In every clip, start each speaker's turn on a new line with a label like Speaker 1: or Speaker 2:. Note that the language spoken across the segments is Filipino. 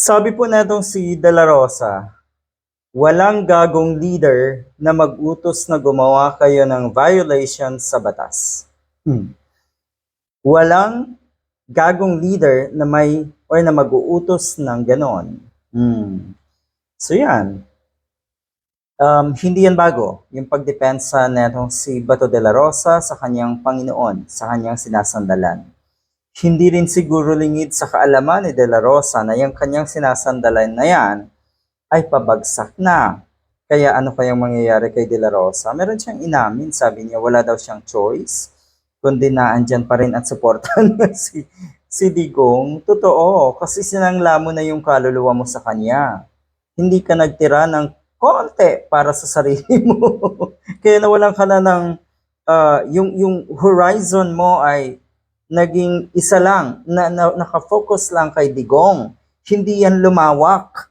Speaker 1: Sabi po natong si De La Rosa, walang gagong leader na mag-utos na gumawa kayo ng violation sa batas. Hmm. Walang gagong leader na may or na mag-uutos ng ganon. Hmm. So yan. Um, hindi yan bago, yung pagdepensa netong si Bato de la Rosa sa kanyang Panginoon, sa kanyang sinasandalan. Hindi rin siguro lingid sa kaalaman ni De La Rosa na yung kanyang sinasandalan na yan ay pabagsak na. Kaya ano kayang mangyayari kay De La Rosa? Meron siyang inamin, sabi niya wala daw siyang choice, kundi na andyan pa rin at supportan si, si Digong. Totoo, kasi sinangla mo na yung kaluluwa mo sa kanya. Hindi ka nagtira ng konti para sa sarili mo. Kaya nawalan ka na ng, ah, yung, yung horizon mo ay naging isa lang, na, na nakafocus lang kay Digong. Hindi yan lumawak.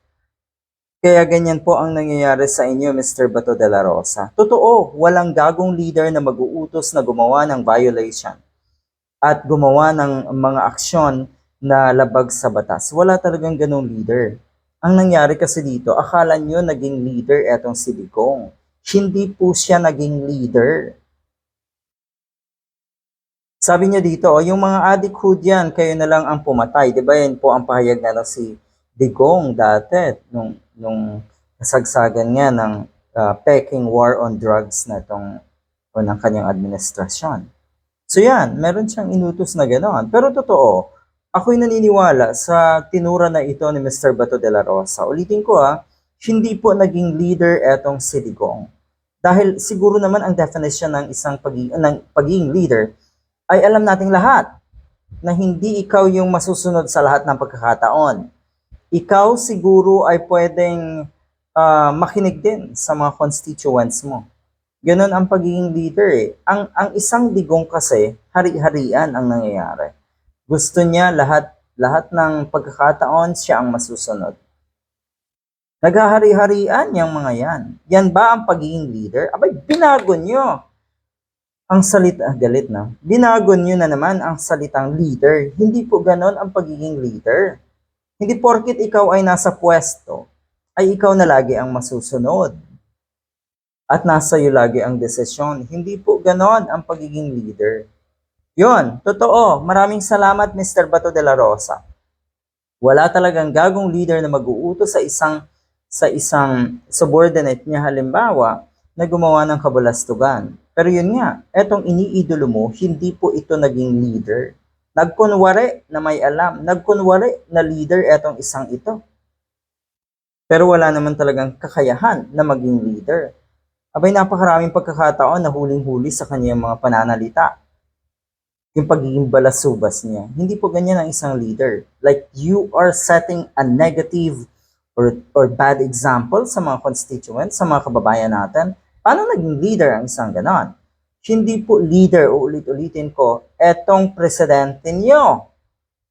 Speaker 1: Kaya ganyan po ang nangyayari sa inyo, Mr. Bato de la Rosa. Totoo, walang gagong leader na mag-uutos na gumawa ng violation at gumawa ng mga aksyon na labag sa batas. Wala talagang ganong leader. Ang nangyari kasi dito, akala nyo naging leader etong si Digong. Hindi po siya naging leader. Sabi niya dito, oh, yung mga adik yan, kayo na lang ang pumatay. Di ba yan po ang pahayag na si Digong dati, nung, nung kasagsagan nga ng uh, peking war on drugs na itong o ng kanyang administrasyon. So yan, meron siyang inutos na gano'n. Pero totoo, ako'y naniniwala sa tinura na ito ni Mr. Bato de la Rosa. Ulitin ko ha, hindi po naging leader etong si Digong. Dahil siguro naman ang definition ng isang pagi, ng pagiging leader ay alam nating lahat na hindi ikaw yung masusunod sa lahat ng pagkakataon. Ikaw siguro ay pwedeng ah, makinig din sa mga constituents mo. Ganon ang pagiging leader eh. Ang, ang isang digong kasi, hari-harian ang nangyayari. Gusto niya lahat, lahat ng pagkakataon siya ang masusunod. Naghahari-harian yung mga yan. Yan ba ang pagiging leader? Abay, binago nyo ang salita, ah, galit na, binago nyo na naman ang salitang leader. Hindi po ganon ang pagiging leader. Hindi porkit ikaw ay nasa pwesto, ay ikaw na lagi ang masusunod. At nasa iyo lagi ang desisyon. Hindi po ganon ang pagiging leader. Yon, totoo. Maraming salamat Mr. Bato de la Rosa. Wala talagang gagong leader na mag-uutos sa isang sa isang subordinate niya halimbawa na gumawa ng kabalastugan. Pero yun nga, etong iniidolo mo, hindi po ito naging leader. Nagkunwari na may alam, nagkunwari na leader etong isang ito. Pero wala naman talagang kakayahan na maging leader. Abay napakaraming pagkakataon na huling-huli sa kanyang mga pananalita. Yung pagiging balasubas niya. Hindi po ganyan ang isang leader. Like you are setting a negative or, or bad example sa mga constituents, sa mga kababayan natin. Paano naging leader ang isang ganon? Hindi po leader, uulit-ulitin ko, etong presidente niyo.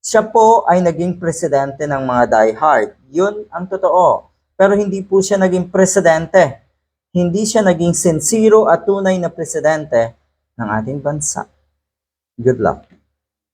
Speaker 1: Siya po ay naging presidente ng mga diehard. Yun ang totoo. Pero hindi po siya naging presidente. Hindi siya naging sincero at tunay na presidente ng ating bansa. Good luck.